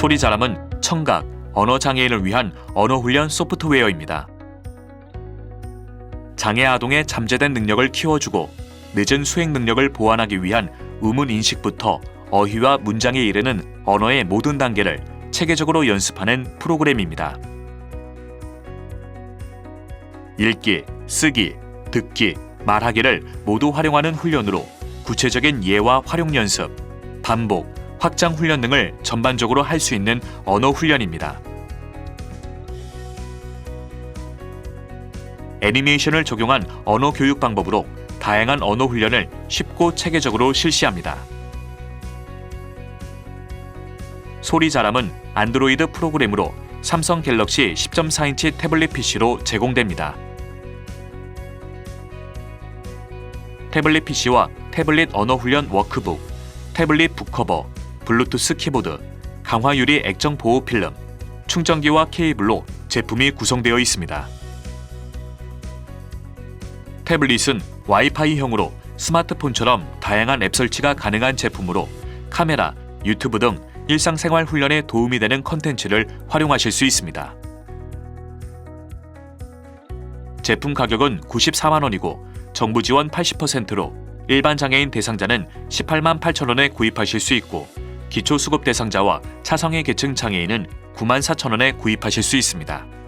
소리 자람은 청각, 언어 장애인을 위한 언어 훈련 소프트웨어입니다. 장애 아동의 잠재된 능력을 키워주고 늦은 수행 능력을 보완하기 위한 의문 인식부터 어휘와 문장에 이르는 언어의 모든 단계를 체계적으로 연습하는 프로그램입니다. 읽기, 쓰기, 듣기, 말하기를 모두 활용하는 훈련으로 구체적인 예와 활용 연습, 반복, 확장 훈련 등을 전반적으로 할 수 있는 언어 훈련입니다. 애니메이션을 적용한 언어 교육 방법으로 다양한 언어 훈련을 쉽고 체계적으로 실시합니다. 소리 자람은 안드로이드 프로그램으로 삼성 갤럭시 10.4인치 태블릿 PC로 제공됩니다. 태블릿 PC와 태블릿 언어 훈련 워크북, 태블릿 북커버, 블루투스 키보드, 강화 유리 액정 보호 필름, 충전기와 케이블로 제품이 구성되어 있습니다. 태블릿은 와이파이형으로 스마트폰처럼 다양한 앱 설치가 가능한 제품으로 카메라, 유튜브 등 일상생활 훈련에 도움이 되는 컨텐츠를 활용하실 수 있습니다. 제품 가격은 94만 원이고 정부 지원 80%로 일반 장애인 대상자는 18만 8천 원에 구입하실 수 있고 기초 수급 대상자와 차성의 계층 장애인은 9만 4천 원에 구입하실 수 있습니다.